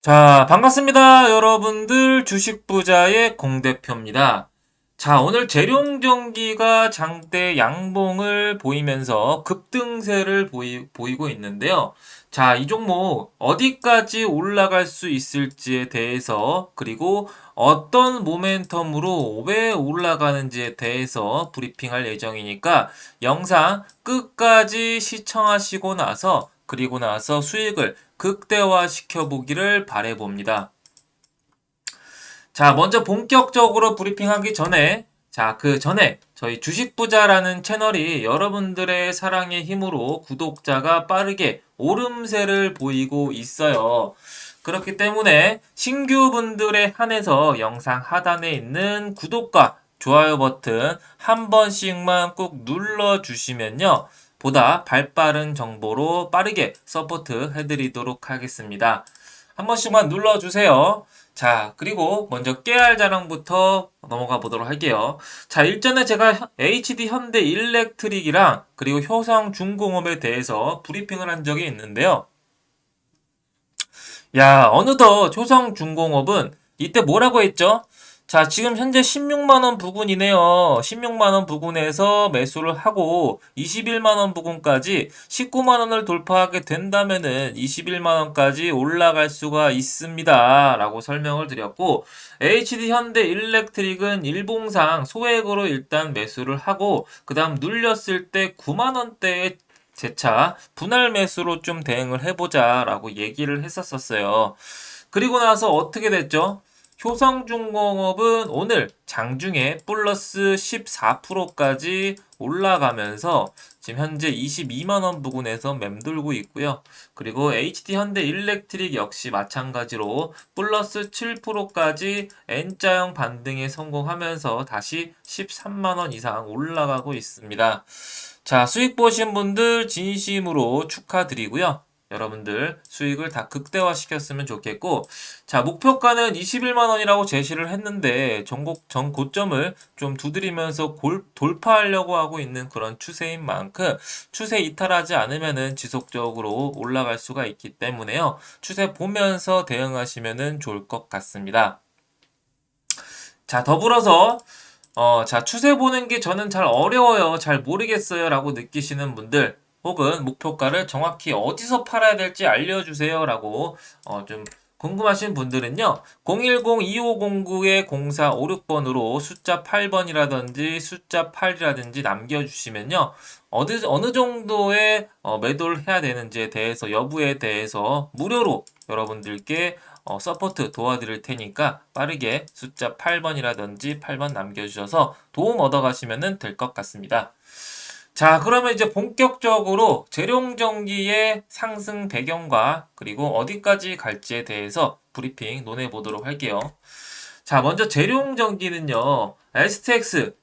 자, 반갑습니다. 여러분들 주식부자의 공대표입니다. 자, 오늘 재룡전기가 장대 양봉을 보이면서 급등세를 보이, 보이고 있는데요. 자, 이 종목 어디까지 올라갈 수 있을지에 대해서 그리고 어떤 모멘텀으로 왜 올라가는지에 대해서 브리핑할 예정이니까 영상 끝까지 시청하시고 나서 그리고 나서 수익을 극대화시켜 보기를 바래봅니다. 자, 먼저 본격적으로 브리핑하기 전에 자, 그 전에 저희 주식부자라는 채널이 여러분들의 사랑의 힘으로 구독자가 빠르게 오름세를 보이고 있어요. 그렇기 때문에 신규 분들에 한해서 영상 하단에 있는 구독과 좋아요 버튼 한 번씩만 꼭 눌러 주시면요. 보다 발빠른 정보로 빠르게 서포트 해드리도록 하겠습니다. 한 번씩만 눌러주세요. 자, 그리고 먼저 깨알 자랑부터 넘어가 보도록 할게요. 자, 일전에 제가 HD 현대 일렉트릭이랑 그리고 효성 중공업에 대해서 브리핑을 한 적이 있는데요. 야, 어느덧 효성 중공업은 이때 뭐라고 했죠? 자, 지금 현재 16만원 부근이네요. 16만원 부근에서 매수를 하고 21만원 부근까지 19만원을 돌파하게 된다면은 21만원까지 올라갈 수가 있습니다. 라고 설명을 드렸고, HD 현대 일렉트릭은 일봉상 소액으로 일단 매수를 하고, 그 다음 눌렸을 때 9만원대에 재차 분할 매수로 좀 대응을 해보자 라고 얘기를 했었었어요. 그리고 나서 어떻게 됐죠? 효성중공업은 오늘 장중에 플러스 14%까지 올라가면서 지금 현재 22만원 부근에서 맴돌고 있고요. 그리고 HD 현대 일렉트릭 역시 마찬가지로 플러스 7%까지 N자형 반등에 성공하면서 다시 13만원 이상 올라가고 있습니다. 자, 수익 보신 분들 진심으로 축하드리고요. 여러분들 수익을 다 극대화시켰으면 좋겠고 자 목표가는 21만 원이라고 제시를 했는데 전곡 전 고점을 좀 두드리면서 골, 돌파하려고 하고 있는 그런 추세인 만큼 추세 이탈하지 않으면은 지속적으로 올라갈 수가 있기 때문에요. 추세 보면서 대응하시면은 좋을 것 같습니다. 자 더불어서 어, 자 추세 보는 게 저는 잘 어려워요. 잘 모르겠어요. 라고 느끼시는 분들 혹은 목표가를 정확히 어디서 팔아야 될지 알려주세요 라고 어, 좀 궁금하신 분들은요 010-2509-0456번으로 숫자 8번이라든지 숫자 8이라든지 남겨주시면요 어느, 어느 정도의 어, 매도를 해야 되는지에 대해서 여부에 대해서 무료로 여러분들께 어, 서포트 도와드릴 테니까 빠르게 숫자 8번이라든지 8번 남겨주셔서 도움 얻어가시면 될 것 같습니다. 자, 그러면 이제 본격적으로 재룡전기의 상승 배경과 그리고 어디까지 갈지에 대해서 브리핑 논해 보도록 할게요. 자, 먼저 재룡전기는요, STX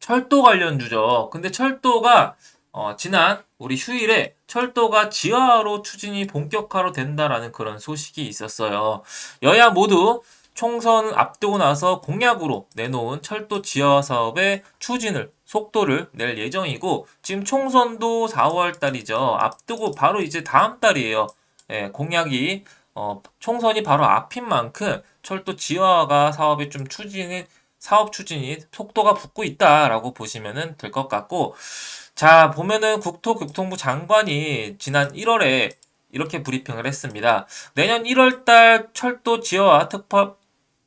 철도 관련주죠. 근데 철도가 어, 지난 우리 휴일에 철도가 지하로 추진이 본격화로 된다라는 그런 소식이 있었어요. 여야 모두 총선 앞두고 나서 공약으로 내놓은 철도 지하 사업의 추진을 속도를 낼 예정이고 지금 총선도 4월 달이죠. 앞두고 바로 이제 다음 달이에요. 예, 공약이 어, 총선이 바로 앞인 만큼 철도 지하가 사업이 좀 추진이 사업 추진이 속도가 붙고 있다라고 보시면 될 것 같고 자 보면은 국토교통부 장관이 지난 1월에 이렇게 브리핑을 했습니다. 내년 1월달 철도 지하화 특법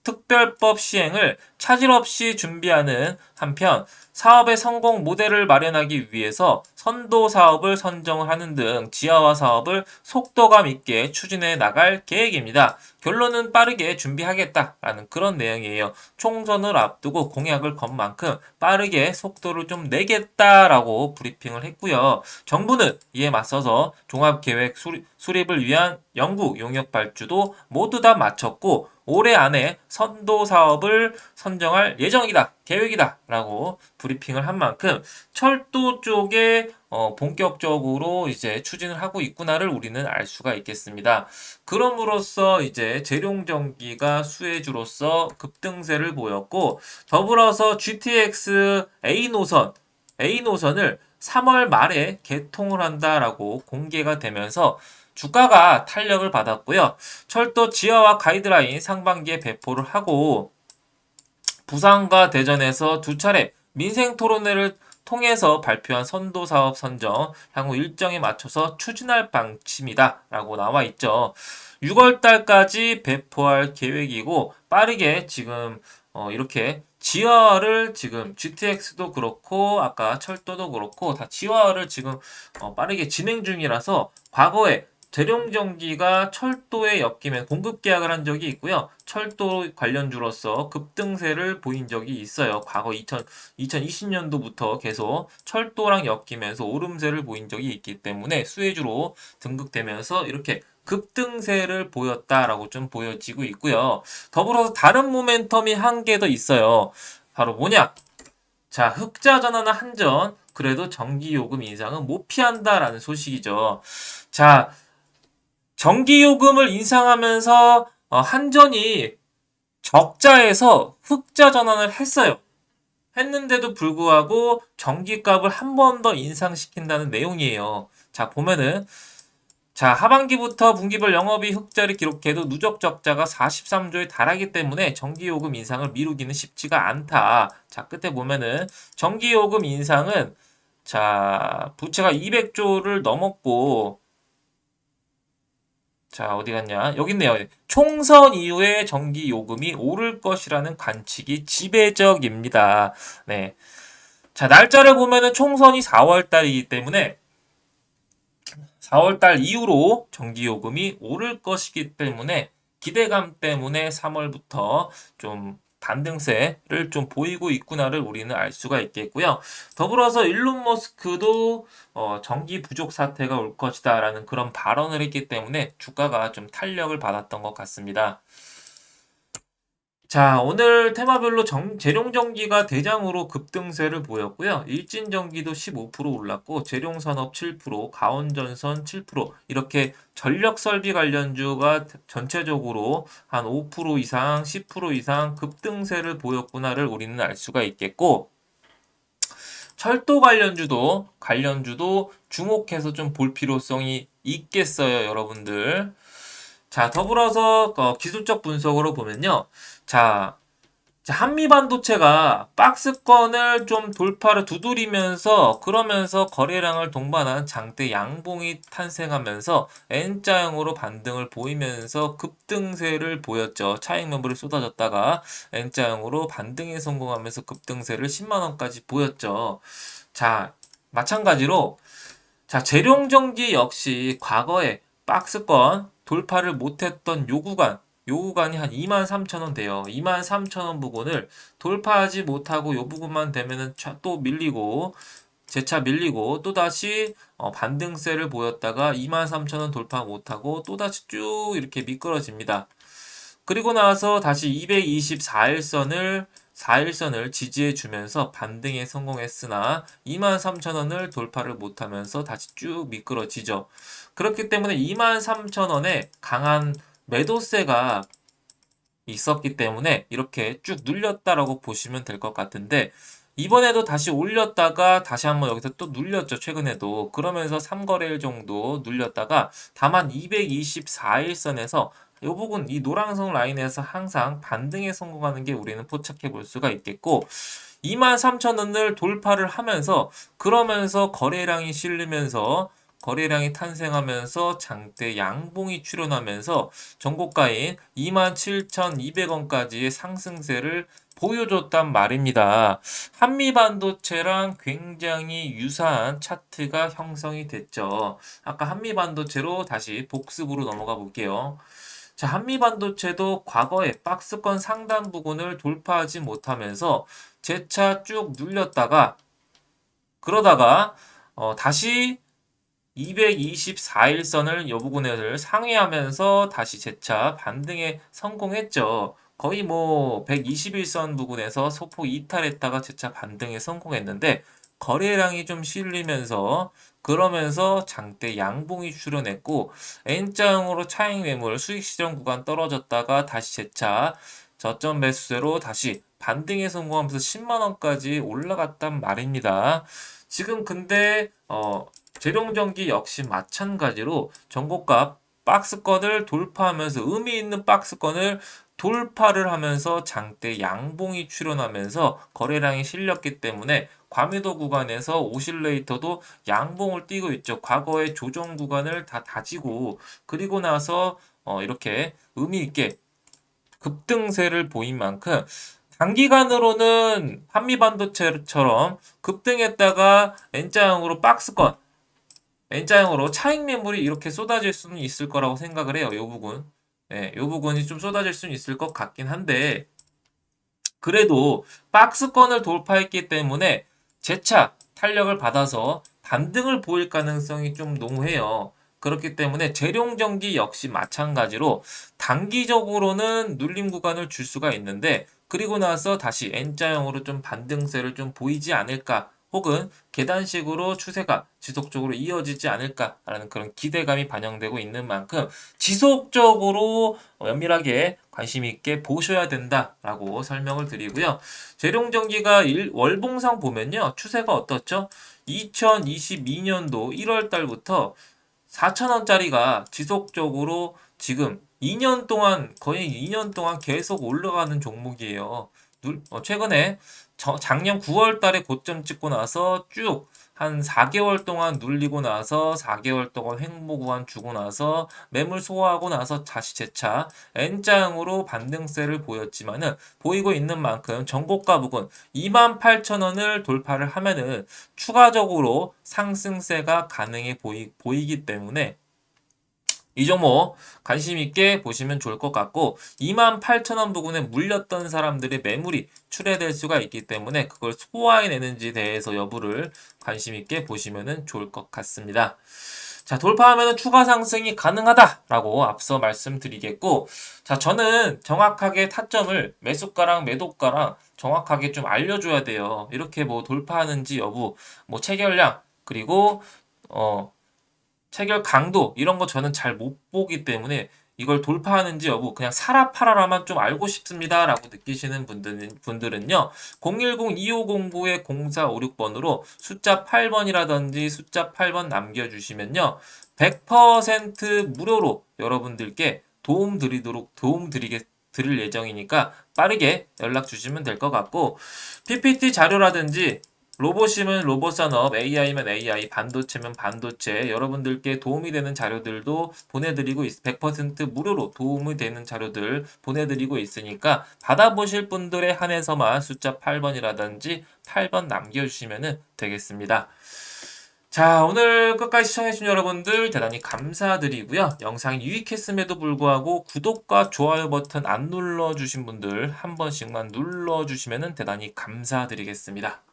특별법 시행을 차질 없이 준비하는 한편 사업의 성공 모델을 마련하기 위해서 선도 사업을 선정을 하는 등 지하화 사업을 속도감 있게 추진해 나갈 계획입니다. 결론은 빠르게 준비하겠다라는 그런 내용이에요. 총선을 앞두고 공약을 건 만큼 빠르게 속도를 좀 내겠다라고 브리핑을 했고요. 정부는 이에 맞서서 종합계획 수립을 위한 연구 용역 발주도 모두 다 마쳤고 올해 안에 선도 사업을 선정할 예정이다, 계획이다 라고 브리핑을 한 만큼 철도 쪽에 어, 본격적으로 이제 추진을 하고 있구나를 우리는 알 수가 있겠습니다. 그럼으로써 이제 재룡전기가 수혜주로서 급등세를 보였고 더불어서 GTX A 노선, A 노선을 3월 말에 개통을 한다라고 공개가 되면서 주가가 탄력을 받았고요. 철도 지하화 가이드라인 상반기에 배포를 하고 부산과 대전에서 두 차례 민생 토론회를 통해서 발표한 선도 사업 선정 향후 일정에 맞춰서 추진할 방침이다라고 나와 있죠. 6월 달까지 배포할 계획이고 빠르게 지금 어, 이렇게 지하를 지금 GTX도 그렇고 아까 철도도 그렇고 다 지하를 지금 어, 빠르게 진행 중이라서 과거에 재룡전기가 철도에 엮이면 공급 계약을 한 적이 있고요. 철도 관련주로서 급등세를 보인 적이 있어요. 과거 2000, 2020년도부터 계속 철도랑 엮이면서 오름세를 보인 적이 있기 때문에 수혜주로 등극되면서 이렇게 급등세를 보였다라고 좀 보여지고 있고요. 더불어서 다른 모멘텀이 한 개 더 있어요. 바로 뭐냐? 자, 흑자 전환은 한전. 그래도 전기요금 인상은 못 피한다라는 소식이죠. 자, 전기요금을 인상하면서 어, 한전이 적자에서 흑자 전환을 했어요. 했는데도 불구하고 전기값을 한 번 더 인상시킨다는 내용이에요. 자, 보면은 자, 하반기부터 분기별 영업이 흑자를 기록해도 누적 적자가 43조에 달하기 때문에 전기요금 인상을 미루기는 쉽지가 않다. 자, 끝에 보면은 전기요금 인상은 자, 부채가 200조를 넘었고 자, 어디 갔냐? 여기 있네요. 총선 이후에 전기 요금이 오를 것이라는 관측이 지배적입니다. 네. 자, 날짜를 보면은 총선이 4월 달이기 때문에 4월 달 이후로 전기 요금이 오를 것이기 때문에 기대감 때문에 3월부터 좀 반등세를 좀 보이고 있구나를 우리는 알 수가 있겠고요. 더불어서 일론 머스크도 어, 전기 부족 사태가 올 것이다라는 그런 발언을 했기 때문에 주가가 좀 탄력을 받았던 것 같습니다. 자, 오늘 테마별로 정, 재룡전기가 대장으로 급등세를 보였고요. 일진전기도 15% 올랐고, 재룡산업 7%, 가온전선 7%, 이렇게 전력설비 관련주가 전체적으로 한 5% 이상, 10% 이상 급등세를 보였구나를 우리는 알 수가 있겠고, 철도 관련주도, 관련주도 주목해서 좀 볼 필요성이 있겠어요, 여러분들. 자, 더불어서 어, 기술적 분석으로 보면요. 자, 한미 반도체가 박스권을 좀 돌파를 두드리면서 그러면서 거래량을 동반한 장대 양봉이 탄생하면서 N자형으로 반등을 보이면서 급등세를 보였죠. 차익 매물이 쏟아졌다가 N자형으로 반등에 성공하면서 급등세를 10만 원까지 보였죠. 자, 마찬가지로 자, 재룡정지 역시 과거에 박스권 돌파를 못했던 요 구간 요 구간이 한 23,000원 돼요. 23,000원 부분을 돌파하지 못하고 요 부분만 되면은 또 밀리고 재차 밀리고 또다시 어, 반등세를 보였다가 23,000원 돌파 못하고 또다시 쭉 이렇게 미끄러집니다. 그리고 나서 다시 224일선을 4일선을 지지해 주면서 반등에 성공했으나 23,000원을 돌파를 못하면서 다시 쭉 미끄러지죠. 그렇기 때문에 23,000원에 강한 매도세가 있었기 때문에 이렇게 쭉 눌렸다라고 보시면 될 것 같은데 이번에도 다시 올렸다가 다시 한번 여기서 또 눌렸죠. 최근에도. 그러면서 3거래일 정도 눌렸다가 다만 224일선에서 이 부분 이 노란색 라인에서 항상 반등에 성공하는 게 우리는 포착해 볼 수가 있겠고 23,000원을 돌파를 하면서 그러면서 거래량이 실리면서 거래량이 탄생하면서 장대 양봉이 출현하면서 전고가인 27,200원까지의 상승세를 보여줬단 말입니다. 한미 반도체랑 굉장히 유사한 차트가 형성이 됐죠. 아까 한미 반도체로 다시 복습으로 넘어가 볼게요. 자, 한미 반도체도 과거에 박스권 상단 부분을 돌파하지 못하면서 재차 쭉 눌렸다가 그러다가 어, 다시 224일선을 여 부분을 상회하면서 다시 재차 반등에 성공했죠. 거의 뭐 121선 부분에서 소폭 이탈했다가 재차 반등에 성공했는데 거래량이 좀 실리면서 그러면서 장대 양봉이 출현했고 N자형으로 차익 매물 수익 실현 구간 떨어졌다가 다시 재차 저점 매수세로 다시 반등에 성공하면서 10만 원까지 올라갔단 말입니다. 지금 근데 어 재룡전기 역시 마찬가지로 전고값 박스권을 돌파하면서 의미 있는 박스권을 돌파를 하면서 장대 양봉이 출현하면서 거래량이 실렸기 때문에 과매도 구간에서 오실레이터도 양봉을 띄고 있죠. 과거의 조정 구간을 다 다지고 그리고 나서 어 이렇게 의미 있게 급등세를 보인 만큼 단기간으로는 한미반도체처럼 급등했다가 N자형으로 박스권 N자형으로 차익 매물이 이렇게 쏟아질 수는 있을 거라고 생각을 해요. 요 부분. 예, 요 부분이 좀 쏟아질 수는 있을 것 같긴 한데 그래도 박스권을 돌파했기 때문에 재차 탄력을 받아서 반등을 보일 가능성이 좀 농후해요. 그렇기 때문에 재룡전기 역시 마찬가지로 단기적으로는 눌림 구간을 줄 수가 있는데 그리고 나서 다시 N자형으로 좀 반등세를 좀 보이지 않을까 혹은 계단식으로 추세가 지속적으로 이어지지 않을까라는 그런 기대감이 반영되고 있는 만큼 지속적으로 면밀하게 관심 있게 보셔야 된다라고 설명을 드리고요. 재룡전기가 일- 월봉상 보면요. 추세가 어떻죠? 2022년도 1월 달부터 4,000원짜리가 지속적으로 지금 2년 동안 거의 2년 동안 계속 올라가는 종목이에요. 눌- 어, 최근에 저- 작년 9월 달에 고점 찍고 나서 쭉 한 4개월 동안 눌리고 나서 4개월 동안 횡보 구간 주고 나서 매물 소화하고 나서 다시 재차 N자형으로 반등세를 보였지만은 보이고 있는 만큼 전고가 부근 28,000원을 돌파를 하면은 추가적으로 상승세가 가능해 보이, 보이기 때문에 이 종목 관심 있게 보시면 좋을 것 같고 28,000원 부근에 물렸던 사람들의 매물이 출회될 수가 있기 때문에 그걸 소화해내는지 대해서 여부를 관심 있게 보시면 좋을 것 같습니다. 자, 돌파하면 추가 상승이 가능하다라고 앞서 말씀드리겠고, 자, 저는 정확하게 타점을 매수가랑 매도가랑 정확하게 좀 알려줘야 돼요. 이렇게 뭐 돌파하는지 여부, 뭐 체결량, 그리고, 어, 체결 강도 이런 거 저는 잘 못 보기 때문에 이걸 돌파하는지 여부 그냥 사라 팔아라만 좀 알고 싶습니다 라고 느끼시는 분들은, 분들은요. 010-2509-0456번으로 숫자 8번이라든지 숫자 8번 남겨주시면요. 100% 무료로 여러분들께 도움 드리도록 도움 드리게 드릴 예정이니까 빠르게 연락 주시면 될 것 같고 PPT 자료라든지 로봇이면 로봇 산업, AI면 AI, 반도체면 반도체, 여러분들께 도움이 되는 자료들도 보내드리고 있, 100% 무료로 도움이 되는 자료들 보내드리고 있으니까 받아보실 분들에 한해서만 숫자 8번이라든지 8번 남겨주시면 되겠습니다. 자, 오늘 끝까지 시청해주신 여러분들 대단히 감사드리고요. 영상이 유익했음에도 불구하고 구독과 좋아요 버튼 안 눌러주신 분들 한 번씩만 눌러주시면 대단히 감사드리겠습니다.